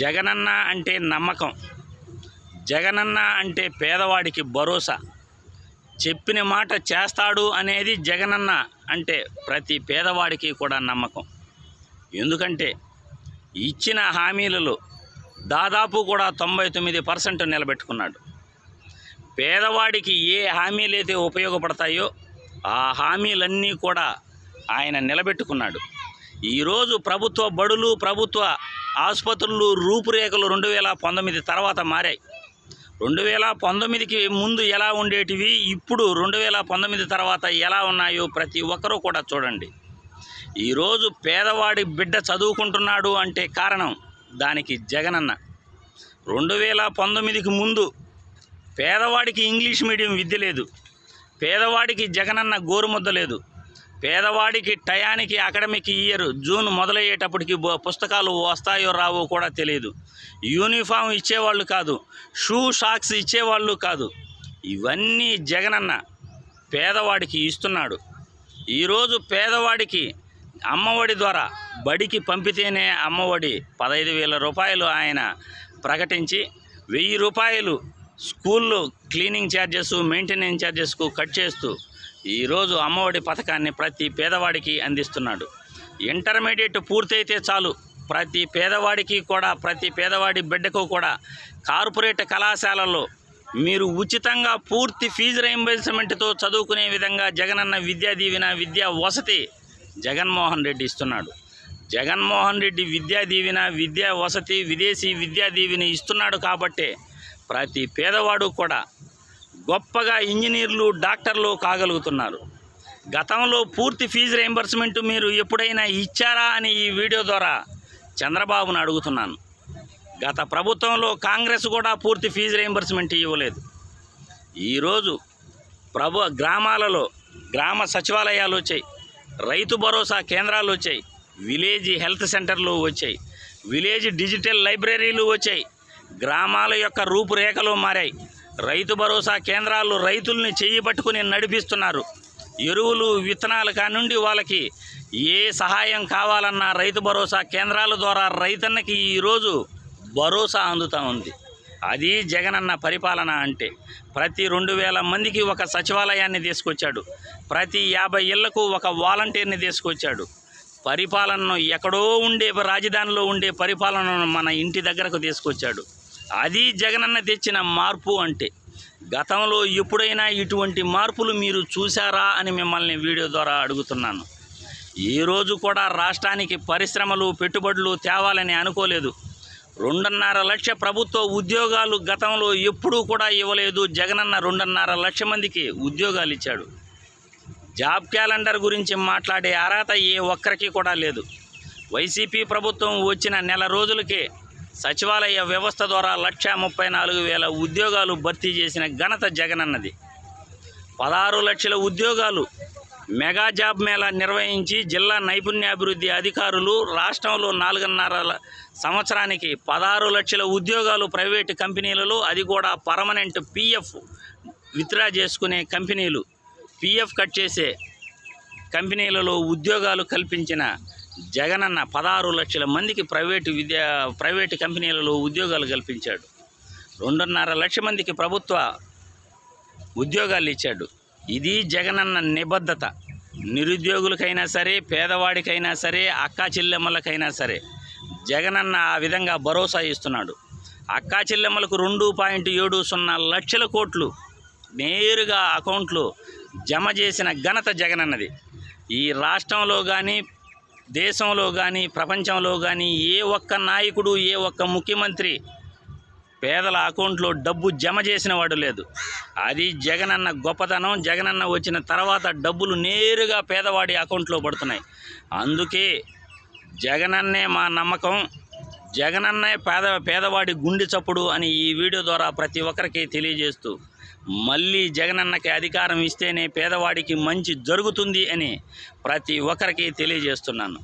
జగనన్న అంటే నమ్మకం. జగనన్న అంటే పేదవాడికి భరోసా. చెప్పిన మాట చేస్తాడు అనేది జగనన్న అంటే ప్రతి పేదవాడికి కూడా నమ్మకం. ఎందుకంటే ఇచ్చిన హామీలలో దాదాపు కూడా తొంభై తొమ్మిది పర్సెంట్ నిలబెట్టుకున్నాడు. పేదవాడికి ఏ హామీలు అయితే ఉపయోగపడతాయో ఆ హామీలన్నీ కూడా ఆయన నిలబెట్టుకున్నాడు. ఈరోజు ప్రభుత్వ బడులు ప్రభుత్వ ఆసుపత్రులు రూపురేఖలు రెండు వేల పంతొమ్మిది తర్వాత మారాయి. రెండు వేల పంతొమ్మిదికి ముందు ఎలా ఉండేటివి ఇప్పుడు రెండు వేల పంతొమ్మిది తర్వాత ఎలా ఉన్నాయో ప్రతి ఒక్కరూ కూడా చూడండి. ఈరోజు పేదవాడి బిడ్డ చదువుకుంటున్నాడు అంటే కారణం దానికి జగనన్న. రెండు వేల పంతొమ్మిదికి ముందు పేదవాడికి ఇంగ్లీష్ మీడియం విద్య లేదు. పేదవాడికి జగనన్న గోరుముద్ద లేదు. పేదవాడికి టయానికి అకాడమిక్ ఇయర్ జూన్ మొదలయ్యేటప్పటికి పుస్తకాలు వస్తాయో రావో కూడా తెలియదు. యూనిఫామ్ ఇచ్చేవాళ్ళు కాదు షూ షాక్స్ ఇచ్చేవాళ్ళు కాదు. ఇవన్నీ జగనన్న పేదవాడికి ఇస్తున్నాడు. ఈరోజు పేదవాడికి అమ్మఒడి ద్వారా బడికి పంపితేనే అమ్మఒడి పదహైదు వేల రూపాయలు ఆయన ప్రకటించి వెయ్యి రూపాయలు స్కూల్లో క్లీనింగ్ ఛార్జెస్ మెయింటెనెన్స్ ఛార్జెస్కు కట్ చేస్తూ ఈరోజు అమ్మఒడి పథకాన్ని ప్రతి పేదవాడికి అందిస్తున్నాడు. ఇంటర్మీడియట్ పూర్తయితే చాలు. ప్రతి పేదవాడికి కూడా ప్రతి పేదవాడి బిడ్డకు కూడా కార్పొరేట్ కళాశాలలో మీరు ఉచితంగా పూర్తి ఫీజు రీయింబర్స్మెంట్తో చదువుకునే విధంగా జగనన్న విద్యా దీవెన విద్యా వసతి జగన్మోహన్ రెడ్డి ఇస్తున్నాడు. జగన్మోహన్ రెడ్డి విద్యా దీవెన విద్యా వసతి విదేశీ విద్యా దీవెన ఇస్తున్నాడు కాబట్టే ప్రతి పేదవాడు కూడా గొప్పగా ఇంజనీర్లు డాక్టర్లు కాగలుగుతున్నారు. గతంలో పూర్తి ఫీజు రీంబర్స్మెంట్ మీరు ఎప్పుడైనా ఇచ్చారా అని ఈ వీడియో ద్వారా చంద్రబాబును అడుగుతున్నాను. గత ప్రభుత్వంలో కాంగ్రెస్ కూడా పూర్తి ఫీజు రీంబర్స్మెంట్ ఇవ్వలేదు. ఈరోజు ప్రభు గ్రామాలలో గ్రామ సచివాలయాలు వచ్చాయి. రైతు భరోసా కేంద్రాలు వచ్చాయి. విలేజ్ హెల్త్ సెంటర్లు వచ్చాయి. విలేజ్ డిజిటల్ లైబ్రరీలు వచ్చాయి. గ్రామాల యొక్క రూపురేఖలు మారాయి. రైతు భరోసా కేంద్రాలు రైతుల్ని చేయి పట్టుకుని నడిపిస్తున్నారు. ఎరువులు విత్తనాల కానుండి వాళ్ళకి ఏ సహాయం కావాలన్నా రైతు భరోసా కేంద్రాల ద్వారా రైతన్నకి ఈరోజు భరోసా అందుతూ ఉంది. అది జగనన్న పరిపాలన అంటే ప్రతి రెండు వేల మందికి ఒక సచివాలయాన్ని తీసుకొచ్చాడు. ప్రతి యాభై ఇళ్ళకు ఒక వాలంటీర్ని తీసుకొచ్చాడు. పరిపాలనను ఎక్కడో ఉండే రాజధానిలో ఉండే పరిపాలనను మన ఇంటి దగ్గరకు తీసుకొచ్చాడు. అది జగనన్న తెచ్చిన మార్పు అంటే గతంలో ఎప్పుడైనా ఇటువంటి మార్పులు మీరు చూసారా అని మిమ్మల్ని వీడియో ద్వారా అడుగుతున్నాను. ఈ రోజు కూడా రాష్ట్రానికి పరిశ్రమలు పెట్టుబడులు తేవాలని అనుకోలేదు. రెండున్నర లక్ష ప్రభుత్వ ఉద్యోగాలు గతంలో ఎప్పుడూ కూడా ఇవ్వలేదు. జగనన్న రెండున్నర లక్ష మందికి ఉద్యోగాలు ఇచ్చాడు. జాబ్ క్యాలెండర్ గురించి మాట్లాడే అర్హత ఏ ఒక్కరికి కూడా లేదు. వైసీపీ ప్రభుత్వం వచ్చిన నెల రోజులకే సచివాలయ వ్యవస్థ ద్వారా లక్ష ముప్పై నాలుగు వేల ఉద్యోగాలు భర్తీ చేసిన ఘనత జగనన్నది పదహారు లక్షల ఉద్యోగాలు మెగా జాబ్ మేళా నిర్వహించి జిల్లా నైపుణ్యాభివృద్ధి అధికారులు రాష్ట్రంలో నాలుగున్నర సంవత్సరానికి పదహారు లక్షల ఉద్యోగాలు ప్రైవేటు కంపెనీలలో అది కూడా పర్మనెంట్ పిఎఫ్ విత్డ్రా చేసుకునే కంపెనీలు. పిఎఫ్ కట్ చేసే కంపెనీలలో ఉద్యోగాలు కల్పించిన జగనన్న పదహారు లక్షల మందికి ప్రైవేటు విద్యా ప్రైవేటు కంపెనీలలో ఉద్యోగాలు కల్పించాడు. రెండున్నర లక్ష మందికి ప్రభుత్వ ఉద్యోగాలు ఇచ్చాడు. ఇది జగనన్న నిబద్ధత. నిరుద్యోగులకైనా సరే పేదవాడికైనా సరే అక్కా చెల్లెమ్మలకైనా సరే జగనన్న ఆ విధంగా భరోసా ఇస్తున్నాడు. అక్కా చెల్లెమ్మలకు రెండు పాయింట్ ఏడు సున్నా లక్షల కోట్లు నేరుగా అకౌంట్లో జమ చేసిన ఘనత జగనన్నది. ఈ రాష్ట్రంలో కానీ దేశంలో కానీ ప్రపంచంలో కానీ ఏ ఒక్క నాయకుడు ఏ ఒక్క ముఖ్యమంత్రి పేదల అకౌంట్లో డబ్బు జమ చేసిన వాడు లేదు. అది జగనన్న గొప్పతనం జగనన్న వచ్చిన తర్వాత డబ్బులు నేరుగా పేదవాడి అకౌంట్లో పడుతున్నాయి. అందుకే జగనన్నే మా నమ్మకం జగనన్నయ్య పేద పేదవాడి గుండె చప్పుడు అని ఈ వీడియో ద్వారా ప్రతి ఒక్కరికి తెలియజేస్తూ మళ్ళీ జగనన్నకి అధికారం ఇస్తేనే పేదవాడికి మంచి జరుగుతుంది అని ప్రతి ఒక్కరికి తెలియజేస్తున్నాను.